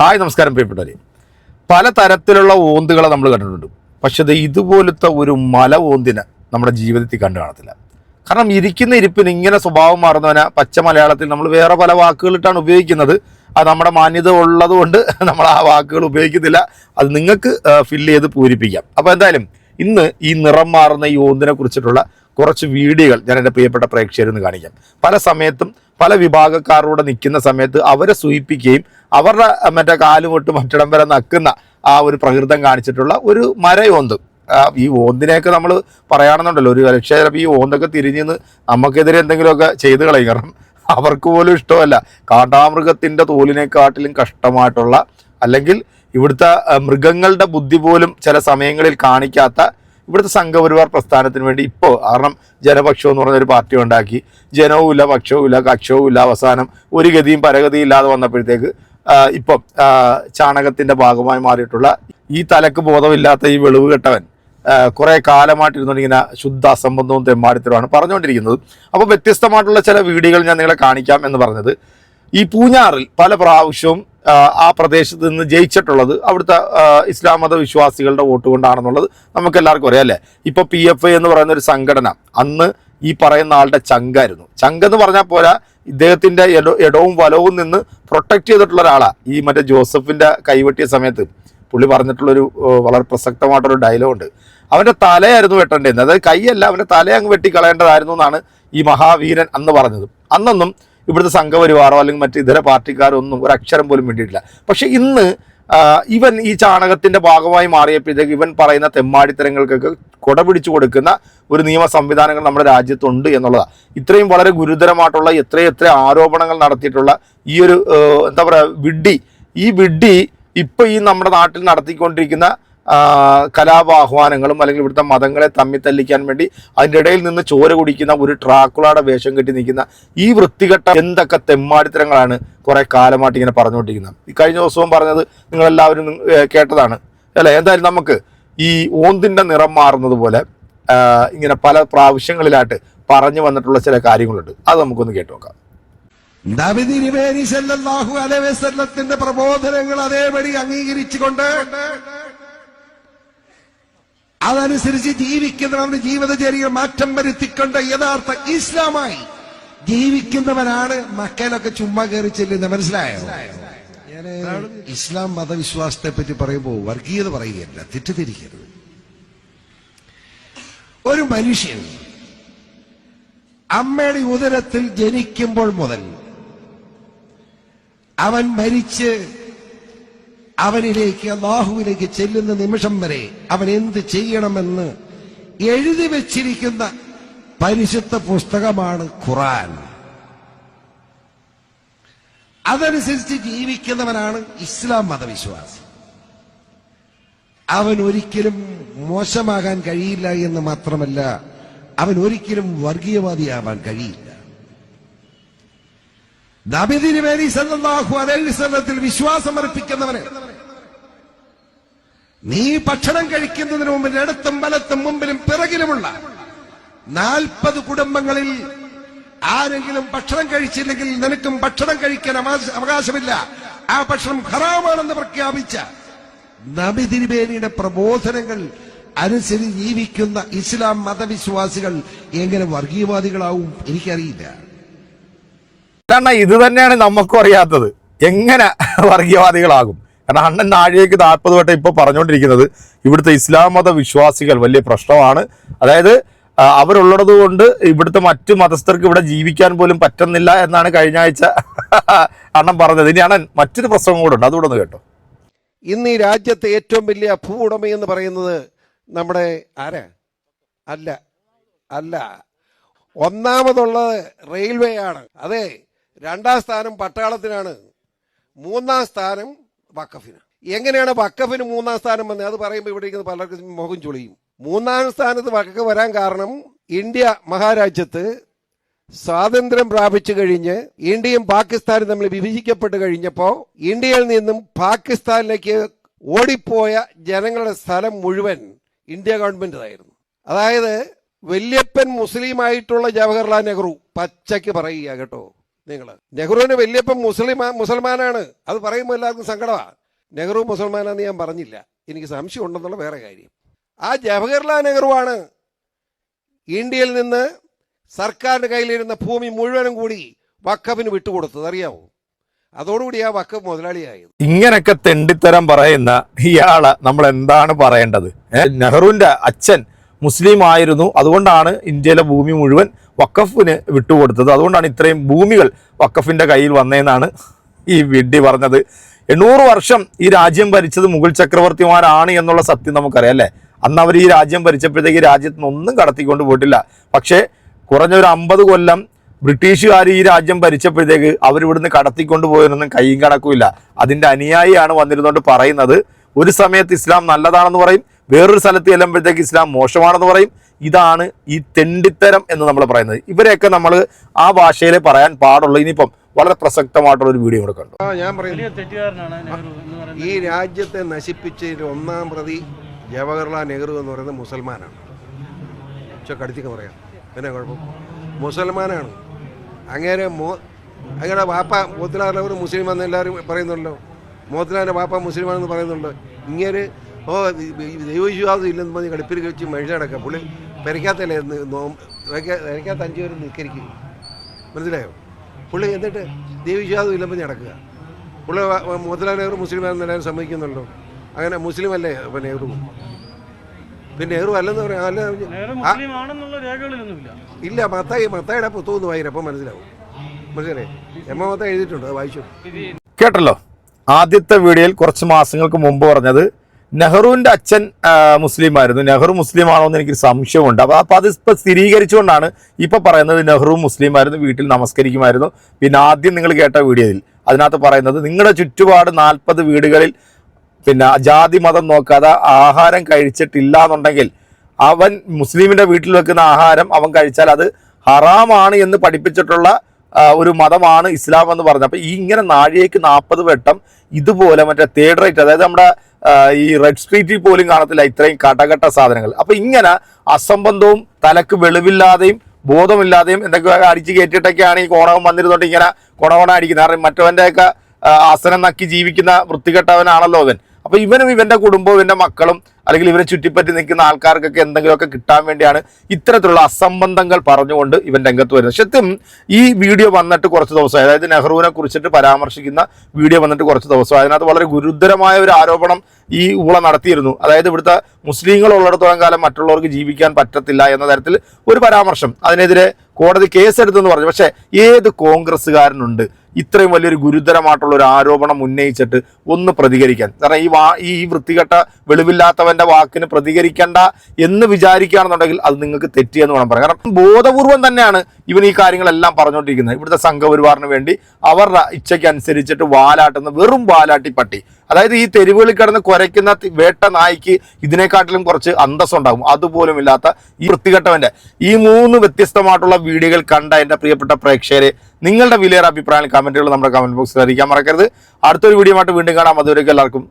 Hi നമസ്കാരം പ്രിയപ്പെട്ടവരെ. പല തരത്തിലുള്ള ഓന്തുകളെ നമ്മൾ കണ്ടിട്ടുണ്ട്. പക്ഷേ ഇത് ഇതുപോലത്തെ ഒരു മല ഓന്തിനെ നമ്മുടെ ജീവിതത്തിൽ കണ്ടു കാണത്തില്ല. കാരണം ഇരിക്കുന്ന ഇരിപ്പിന് ഇങ്ങനെ സ്വഭാവം മാറുന്നവനെ പച്ച മലയാളത്തിൽ നമ്മൾ വേറെ പല വാക്കുകളിട്ടാണ് ഉപയോഗിക്കുന്നത്. അത് നമ്മുടെ മാന്യത ഉള്ളത് കൊണ്ട് നമ്മൾ ആ വാക്കുകൾ ഉപയോഗിക്കുന്നില്ല അത് നിങ്ങൾക്ക് ഫില്ല് ചെയ്ത് പൂരിപ്പിക്കാം. അപ്പോൾ എന്തായാലും ഇന്ന് ഈ നിറം മാറുന്ന ഈ ഓന്തിനെ കുറിച്ചിട്ടുള്ള കുറച്ച് വീഡിയോകൾ ഞാൻ എന്റെ പ്രിയപ്പെട്ട പ്രേക്ഷകരിൽ നിന്ന് കാണിക്കാം. പല സമയത്തും പല വിഭാഗക്കാരോട് നിൽക്കുന്ന സമയത്ത് അവരെ സൂചിപ്പിക്കുകയും അവരുടെ മറ്റേ കാലുമൊട്ട് മറ്റിടം വരെ നക്കുന്ന ആ ഒരു പ്രകൃതം കാണിച്ചിട്ടുള്ള ഒരു മരയോന്ത്. ഈ ഓന്തിനെയൊക്കെ നമ്മൾ പറയുകയാണെന്നുണ്ടല്ലോ ഒരു ലക്ഷ്യ ചിലപ്പോൾ ഈ ഓന്തൊക്കെ തിരിഞ്ഞ് നമുക്കെതിരെ എന്തെങ്കിലുമൊക്കെ ചെയ്ത് കളയും. കാരണം അവർക്ക് പോലും ഇഷ്ടമല്ല. കാട്ടാമൃഗത്തിന്റെ തോലിനെക്കാട്ടിലും കഷ്ടമായിട്ടുള്ള അല്ലെങ്കിൽ ഇവിടുത്തെ മൃഗങ്ങളുടെ ബുദ്ധി പോലും ചില സമയങ്ങളിൽ കാണിക്കാത്ത ഇവിടുത്തെ സംഘപരിവാർ പ്രസ്ഥാനത്തിന് വേണ്ടി ഇപ്പോൾ കാരണം ജനപക്ഷം എന്ന് പറഞ്ഞൊരു പാർട്ടി ഉണ്ടാക്കി. ജനവും ഇല്ല പക്ഷവും ഇല്ല കക്ഷവും ഇല്ല അവസാനം ഒരു ഗതിയും പരഗതിയും ഇല്ലാതെ വന്നപ്പോഴത്തേക്ക് ഇപ്പം ചാണകത്തിന്റെ ഭാഗമായി മാറിയിട്ടുള്ള ഈ തലക്ക് ബോധമില്ലാത്ത ഈ വെളിവ് കെട്ടവൻ കുറേ കുറെ കാലമായിട്ടിരുന്നുകൊണ്ട് ശുദ്ധ അസംബന്ധവും തെമ്മാടിത്തരമാണ് പറഞ്ഞുകൊണ്ടിരിക്കുന്നത്. അപ്പോൾ വ്യത്യസ്തമായിട്ടുള്ള ചില വീഡിയോകൾ ഞാൻ നിങ്ങളെ കാണിക്കാം എന്ന് പറഞ്ഞത്. ഈ പൂഞ്ഞാറിൽ പല പ്രാവശ്യവും ആ, പ്രദേശത്ത് നിന്ന് ജയിച്ചിട്ടുള്ളത് അവിടുത്തെ ഇസ്ലാം മത വിശ്വാസികളുടെ വോട്ട് കൊണ്ടാണെന്നുള്ളത് നമുക്ക് എല്ലാവർക്കും അറിയാം അല്ലേ? ഇപ്പൊ പി എഫ് ഐ എന്ന് പറയുന്ന ഒരു സംഘടന അന്ന് ഈ പറയുന്ന ആളുടെ ചങ്കായിരുന്നു. ചങ്കെന്ന് പറഞ്ഞാൽ പോരാ ഇദ്ദേഹത്തിന്റെ ഇടവും വലവും നിന്ന് പ്രൊട്ടക്ട് ചെയ്തിട്ടുള്ള ഒരാളാണ് ഈ മറ്റേ ജോസഫിന്റെ കൈവെട്ടിയ സമയത്ത് പുള്ളി പറഞ്ഞിട്ടുള്ളൊരു വളരെ പ്രസക്തമായിട്ടൊരു ഡയലോഗ് ഉണ്ട്. അവന്റെ തലയായിരുന്നു വെട്ടേണ്ടിയിരുന്നത് അതായത് കൈയല്ല അവന്റെ തല അങ്ങ് വെട്ടിക്കളയേണ്ടതായിരുന്നു എന്നാണ് ഈ മഹാവീരൻ അന്ന് പറഞ്ഞത്. അന്നൊന്നും ഇവിടുത്തെ സംഘപരിവാറോ അല്ലെങ്കിൽ മറ്റ് ഇതര പാർട്ടിക്കാരോ ഒന്നും ഒരു അക്ഷരം പോലും വേണ്ടിയിട്ടില്ല പക്ഷെ ഇന്ന് ഇവൻ ഈ ചാണകത്തിന്റെ ഭാഗമായി മാറിയപ്പോഴത്തേക്ക് ഇവൻ പറയുന്ന തെമ്മാടിത്തരങ്ങൾക്കൊക്കെ കൊട പിടിച്ചു കൊടുക്കുന്ന ഒരു നിയമ സംവിധാനങ്ങൾ നമ്മുടെ രാജ്യത്തുണ്ട് എന്നുള്ളതാണ് ഇത്രയും വളരെ ഗുരുതരമായിട്ടുള്ള എത്രയെത്ര ആരോപണങ്ങൾ നടത്തിയിട്ടുള്ള ഈ ഒരു എന്താ പറയുക വിഡ്ഢി. ഈ വിഡ്ഢി ഇപ്പോൾ ഈ നമ്മുടെ നാട്ടിൽ നടത്തിക്കൊണ്ടിരിക്കുന്ന കലാപാഹ്വാനങ്ങളും അല്ലെങ്കിൽ ഇവിടുത്തെ മതങ്ങളെ തമ്മിൽ തല്ലിക്കാൻ വേണ്ടി അതിന്റെ ഇടയിൽ നിന്ന് ചോര കുടിക്കുന്ന ഒരു ട്രാക്കുളയുടെ വേഷം കെട്ടി നിൽക്കുന്ന ഈ വൃത്തികെട്ട എന്തൊക്കെ തെമ്മാടിത്തരങ്ങളാണ് കുറേ കാലമായിട്ട് ഇങ്ങനെ പറഞ്ഞുകൊണ്ടിരിക്കുന്നത്. ഈ കഴിഞ്ഞ ദിവസവും പറഞ്ഞത് നിങ്ങളെല്ലാവരും കേട്ടതാണ്. അല്ലേ? എന്തായാലും നമുക്ക് ഈ ഓന്തിന്റെ നിറം മാറുന്നത് പോലെ ഇങ്ങനെ പല പ്രാവശ്യങ്ങളിലായിട്ട് പറഞ്ഞു വന്നിട്ടുള്ള ചില കാര്യങ്ങളുണ്ട്. അത് നമുക്കൊന്ന് കേട്ടു നോക്കാം. നബിതിരുമേനി സല്ലല്ലാഹു അലൈഹി പ്രബോധനങ്ങൾ അതേപടി അംഗീകരിച്ചുകൊണ്ട് അതനുസരിച്ച് ജീവിക്കുന്നവരുടെ ജീവിതചര്യ മാറ്റം വരുത്തിക്കൊണ്ട് യഥാർത്ഥ ഇസ്ലാമായി ജീവിക്കുന്നവനാണ് മക്കയിലൊക്കെ ചുമ്മാ കയറി ചെല്ലുന്നത്. മനസ്സിലായോ? ഇസ്ലാം മതവിശ്വാസത്തെ പറ്റി പറയുമ്പോൾ വർഗീയത പറയുകയല്ല തെറ്റിദ്ധരിക്കരുത്. ഒരു മനുഷ്യൻ അമ്മയുടെ ഉദരത്തിൽ ജനിക്കുമ്പോൾ മുതൽ അവൻ മരിച്ച് അവനിലേക്ക് അള്ളാഹുവിലേക്ക് ചെല്ലുന്ന നിമിഷം വരെ അവൻ എന്ത് ചെയ്യണമെന്ന് എഴുതി വച്ചിരിക്കുന്ന പരിശുദ്ധ പുസ്തകമാണ് ഖുറാൻ. അതനുസരിച്ച് ജീവിക്കുന്നവനാണ് ഇസ്ലാം മതവിശ്വാസി. അവൻ ഒരിക്കലും മോശമാകാൻ കഴിയില്ല എന്ന് മാത്രമല്ല അവൻ ഒരിക്കലും വർഗീയവാദിയാവാൻ കഴിയില്ല. നബിതിരുമേനി സല്ലല്ലാഹു അലൈഹി അതേ വിശ്വാസം അർപ്പിക്കുന്നവന് നീ ഭക്ഷണം കഴിക്കുന്നതിന് മുമ്പിൽ ഇടത്തും വലത്തും മുമ്പിലും പിറകിലുമുള്ള നാൽപ്പത് കുടുംബങ്ങളിൽ ആരെങ്കിലും ഭക്ഷണം കഴിച്ചില്ലെങ്കിൽ നിനക്കും ഭക്ഷണം കഴിക്കാൻ അവകാശ- അവകാശമില്ല. ആ ഭക്ഷണം ഹറാമാണെന്ന് പ്രഖ്യാപിച്ച നബി തിരുമേനിയുടെ പ്രബോധനങ്ങൾ അനുസരിച്ച് ജീവിക്കുന്ന ഇസ്ലാം മതവിശ്വാസികൾ എങ്ങനെ വർഗീയവാദികളാവും എനിക്കറിയില്ല. കാരണം ഇത് തന്നെയാണ് നമുക്കും അറിയാത്തത്. എങ്ങനെ വർഗീയവാദികളാകും? കാരണം അണ്ണൻ നാഴികയ്ക്ക് നാൽപ്പത് വട്ടം ഇപ്പോൾ പറഞ്ഞുകൊണ്ടിരിക്കുന്നത് ഇവിടുത്തെ ഇസ്ലാം മത വിശ്വാസികൾ വലിയ പ്രശ്നമാണ്. അതായത് അവരുള്ളത് കൊണ്ട് ഇവിടുത്തെ മറ്റു മതസ്ഥർക്ക് ഇവിടെ ജീവിക്കാൻ പോലും പറ്റുന്നില്ല എന്നാണ് കഴിഞ്ഞ ആഴ്ച അണ്ണൻ പറഞ്ഞത്. ഇനി അണ്ണൻ മറ്റൊരു പ്രശ്നം കൂടെ അതുകൂടെ ഒന്ന് കേട്ടോ. ഇന്ന് ഈ രാജ്യത്തെ ഏറ്റവും വലിയ ഭൂ എന്ന് പറയുന്നത് നമ്മുടെ ആരാ? അല്ല അല്ല. ഒന്നാമതുള്ളത് റെയിൽവേ ആണ് അതെ രണ്ടാം സ്ഥാനം പട്ടാളത്തിനാണ്. മൂന്നാം സ്ഥാനം വക്കഫിന് എങ്ങനെയാണ് വക്കഫിന് മൂന്നാം സ്ഥാനം വന്നത്? അത് പറയുമ്പോൾ ഇവിടെ ഇരിക്കുന്ന പലർക്കും മുഖം ചൊളിയും. മൂന്നാം സ്ഥാനത്ത് വക്കഫ് വരാൻ കാരണം ഇന്ത്യ മഹാരാജ്യത്ത് സ്വാതന്ത്ര്യം പ്രാപിച്ചു കഴിഞ്ഞ് ഇന്ത്യയും പാകിസ്ഥാനും തമ്മിൽ വിഭജിക്കപ്പെട്ട് കഴിഞ്ഞപ്പോൾ ഇന്ത്യയിൽ നിന്നും പാകിസ്ഥാനിലേക്ക് ഓടിപ്പോയ ജനങ്ങളുടെ സ്ഥലം മുഴുവൻ ഇന്ത്യ ഗവൺമെന്റിനായിരുന്നു അതായത് വല്യപ്പൻ മുസ്ലിമായിട്ടുള്ള ജവഹർലാൽ നെഹ്റു പച്ചയ്ക്ക് പറയുക കേട്ടോ. നിങ്ങൾ. നെഹ്റുവിന് വലിയപ്പം മുസ്ലിം മുസൽമാനാണ്. അത് പറയുമ്പോൾ എല്ലാവർക്കും സങ്കടമാണ് നെഹ്റു മുസൽമാനാന്ന് ഞാൻ പറഞ്ഞില്ല. എനിക്ക് സംശയം ഉണ്ടെന്നുള്ള വേറെ കാര്യം. ആ ജവഹർലാൽ നെഹ്റുവാണ് ഇന്ത്യയിൽ നിന്ന് സർക്കാരിന്റെ കയ്യിലിരുന്ന ഭൂമി മുഴുവനും കൂടി വക്കഫിന് വിട്ടുകൊടുത്തത്. അറിയാമോ അതോടുകൂടി ആ വക്കഫ് മുതലാളിയായത്. ഇങ്ങനൊക്കെ തെണ്ടിത്തരം പറയുന്ന ഇയാളെ നമ്മൾ എന്താണ് പറയേണ്ടത്? നെഹ്റുവിന്റെ അച്ഛൻ മുസ്ലിം ആയിരുന്നു. അതുകൊണ്ടാണ് ഇന്ത്യയിലെ ഭൂമി മുഴുവൻ വക്കഫിന് വിട്ടുകൊടുത്തത്. അതുകൊണ്ടാണ് ഇത്രയും ഭൂമികൾ വക്കഫിന്റെ കയ്യിൽ വന്നതെന്നാണ് ഈ വിഡ്ഢി പറഞ്ഞത്. എണ്ണൂറ് വർഷം ഈ രാജ്യം ഭരിച്ചത് മുഗൾ ചക്രവർത്തിമാരാണ് എന്നുള്ള സത്യം നമുക്കറിയാം അല്ലേ? അന്ന് അവർ ഈ രാജ്യം ഭരിച്ചപ്പോഴത്തേക്ക് രാജ്യത്ത് നിന്ന് ഒന്നും കടത്തിക്കൊണ്ട് പോയിട്ടില്ല. പക്ഷേ കുറഞ്ഞൊരു അമ്പത് കൊല്ലം ബ്രിട്ടീഷുകാർ ഈ രാജ്യം ഭരിച്ചപ്പോഴത്തേക്ക് അവരിവിടുന്ന് കടത്തിക്കൊണ്ട് പോയതൊന്നും കൈയും കണക്കുമില്ല. അതിന്റെ അനുയായിയാണ് വന്നിരുന്നുകൊണ്ട് പറയുന്നത്. ഒരു സമയത്ത് ഇസ്ലാം നല്ലതാണെന്ന് പറയും വേറൊരു സ്ഥലത്ത് ചെല്ലുമ്പോഴത്തേക്ക് ഇസ്ലാം മോശമാണെന്ന് പറയും. ഇതാണ് ഈ തെണ്ടിത്തരം എന്ന് നമ്മൾ പറയുന്നത്. ഇവരെയൊക്കെ നമ്മൾ ആ ഭാഷയിൽ പറയാൻ പാടുള്ളൂ. ഇനിയിപ്പം വളരെ പ്രസക്തമായിട്ടുള്ള ഒരു വീഡിയോ കൂടെ കണ്ടു. ഞാൻ പറയുന്നു വലിയ തെറ്റുകാരനാണ് നെഹ്റു എന്ന് പറയുന്നത്. ഈ രാജ്യത്തെ നശിപ്പിച്ച ഒന്നാം പ്രതി ജവഹർലാൽ നെഹ്റു എന്ന് പറയുന്നത് മുസൽമാനാണ്. പക്ഷെ കടിച്ചൊക്കെ പറയാം. പിന്നെ കുഴപ്പം? മുസൽമാനാണ്. അങ്ങനെ മോ അങ്ങനെ വാപ്പ മോത്തിലാൽ ഒരു മുസ്ലിം എന്ന് എല്ലാവരും പറയുന്നുണ്ടല്ലോ. മോത്തിലാലിന്റെ പാപ്പ മുസ്ലിമാണെന്ന് പറയുന്നുണ്ട്. ഇങ്ങനെ ഓ ദൈവവിശ്വാസം ഇല്ലെന്ന് പറഞ്ഞ് കടുപ്പിൽ കഴിച്ച് നടക്കുക. പുള്ളി പെരയ്ക്കാത്തല്ലേ പെരയ്ക്കാത്ത അഞ്ചു പേരും നിൽക്കരിക്കും മനസ്സിലായോ? പുള്ളി എന്നിട്ട് ദൈവവിശ്വാസം ഇല്ലെന്ന് പറഞ്ഞ് നടക്കുക. പുള്ളി മോത്തിലാൽ നെഹ്റു മുസ്ലിമാണെന്ന് എല്ലാവരും സമ്മതിക്കുന്നുണ്ടോ? അങ്ങനെ മുസ്ലിം അല്ലേ അപ്പം നെഹ്റു? പിന്നെ നെഹ്റു അല്ലെന്ന് പറയാം അല്ല ഇല്ല മത്തായി മത്തായിയുടെ പുസ്തകം വായിരപ്പം മനസ്സിലാവും. മനസ്സിലായി? എമ്മ മത്തായി എഴുതിയിട്ടുണ്ട് അത് വായിച്ചു. കേട്ടല്ലോ? ആദ്യത്തെ വീഡിയോയിൽ കുറച്ച് മാസങ്ങൾക്ക് മുമ്പ് പറഞ്ഞത് നെഹ്റുവിന്റെ അച്ഛൻ ആ, മുസ്ലിം ആയിരുന്നു നെഹ്റു മുസ്ലിം ആണോ എന്ന് എനിക്ക് സംശയമുണ്ട്. അപ്പൊ അപ്പൊ അത് ഇപ്പോൾ സ്ഥിരീകരിച്ചുകൊണ്ടാണ് ഇപ്പൊ പറയുന്നത് നെഹ്റു മുസ്ലിം ആയിരുന്നു വീട്ടിൽ നമസ്കരിക്കുമായിരുന്നു. പിന്നെ ആദ്യം നിങ്ങൾ കേട്ട വീഡിയോയിൽ അതിനകത്ത് പറയുന്നത് നിങ്ങളുടെ ചുറ്റുപാട് നാൽപ്പത് വീടുകളിൽ പിന്നെ ജാതി മതം നോക്കാതെ ആഹാരം കഴിച്ചിട്ടില്ല എന്നുണ്ടെങ്കിൽ അവൻ മുസ്ലിമിന്റെ വീട്ടിൽ വെക്കുന്ന ആഹാരം അവൻ കഴിച്ചാൽ അത് ഹറാമാണ് എന്ന് പഠിപ്പിച്ചിട്ടുള്ള ഒരു മതമാണ് ഇസ്ലാം എന്ന് പറഞ്ഞത്. അപ്പൊ ഈ ഇങ്ങനെ നാഴികയ്ക്ക് നാൽപ്പത് വട്ടം ഇതുപോലെ മറ്റേ തേർഡ് റേറ്റ് അതായത് നമ്മുടെ ഈ റെഡ് സ്ട്രീറ്റിൽ പോലും കാണത്തില്ല ഇത്രയും കടകട്ട സാധനങ്ങൾ. അപ്പൊ ഇങ്ങനെ അസംബന്ധവും തലക്ക് വെളിവില്ലാതെയും ബോധമില്ലാതെയും എന്തൊക്കെ അടിച്ചു കയറ്റിയിട്ടൊക്കെയാണ് ഈ കോണകം വന്നിരുന്നോണ്ട് ഇങ്ങനെ കൊണകൊണ അടിക്കുന്നത്. കാരണം മറ്റവന്റെയൊക്കെ ആസനം നക്കി ജീവിക്കുന്ന വൃത്തികെട്ടവനാണല്ലോ അവൻ. അപ്പൊ ഇവനും ഇവന്റെ കുടുംബവും ഇവന്റെ മക്കളും അല്ലെങ്കിൽ ഇവരെ ചുറ്റിപ്പറ്റി നിൽക്കുന്ന ആൾക്കാർക്കൊക്കെ എന്തെങ്കിലുമൊക്കെ കിട്ടാൻ വേണ്ടിയാണ് ഇത്തരത്തിലുള്ള അസംബന്ധങ്ങൾ പറഞ്ഞുകൊണ്ട് ഇവൻ രംഗത്ത് വരുന്നത്. സത്യം ഈ വീഡിയോ വന്നിട്ട് കുറച്ച് ദിവസം അതായത് നെഹ്റുവിനെ കുറിച്ചിട്ട് പരാമർശിക്കുന്ന വീഡിയോ വന്നിട്ട് കുറച്ച് ദിവസം അതിനകത്ത് വളരെ ഗുരുതരമായ ഒരു ആരോപണം ഈ ഊള നടത്തിയിരുന്നു. അതായത് ഇവിടുത്തെ മുസ്ലിങ്ങൾ ഉള്ളിടത്തോളം കാലം മറ്റുള്ളവർക്ക് ജീവിക്കാൻ പറ്റത്തില്ല എന്ന തരത്തിൽ ഒരു പരാമർശം. അതിനെതിരെ കോടതി കേസെടുത്തെന്ന് പറഞ്ഞു. പക്ഷേ ഏത് കോൺഗ്രസ്സുകാരനുണ്ട്? ഇത്രയും വലിയൊരു ഗുരുതരമായിട്ടുള്ള ഒരു ആരോപണം ഉന്നയിച്ചിട്ട് ഒന്ന് പ്രതികരിക്കാൻ. കാരണം ഈ വാ ഈ വൃത്തികെട്ട വെളിവില്ലാത്തവന്റെ വാക്കിന് പ്രതികരിക്കണ്ട എന്ന് വിചാരിക്കുകയാണെന്നുണ്ടെങ്കിൽ അത് നിങ്ങൾക്ക് തെറ്റിയെന്ന് വേണം പറയാം. കാരണം ബോധപൂർവം തന്നെയാണ് ഇവൻ ഈ കാര്യങ്ങളെല്ലാം പറഞ്ഞുകൊണ്ടിരിക്കുന്നത്. ഇവിടുത്തെ സംഘപരിവാറിന് വേണ്ടി അവരുടെ ഇച്ഛയ്ക്ക് അനുസരിച്ചിട്ട് വാലാട്ടുന്ന വെറും വാലാട്ടി പട്ടി. അതായത് ഈ തെരുവുകളിൽ കിടന്ന് കുരയ്ക്കുന്ന വേട്ട നായ്ക്ക് ഇതിനെക്കാട്ടിലും കുറച്ച് അന്തസ്സുണ്ടാകും. അതുപോലും ഇല്ലാത്ത ഈ വൃത്തികെട്ടവന്റെ. ഈ മൂന്ന് വ്യത്യസ്തമായിട്ടുള്ള വീഡിയോകൾ കണ്ട എന്റെ പ്രിയപ്പെട്ട പ്രേക്ഷകരെ നിങ്ങളുടെ വിലയേറെ അഭിപ്രായം കമന്റുകൾ നമ്മുടെ കമന്റ് ബോക്സിൽ അറിയിക്കാൻ മറക്കരുത്. അടുത്തൊരു വീഡിയോ ആയിട്ട് വീണ്ടും കാണാം. അതുവരെയൊക്കെ എല്ലാവർക്കും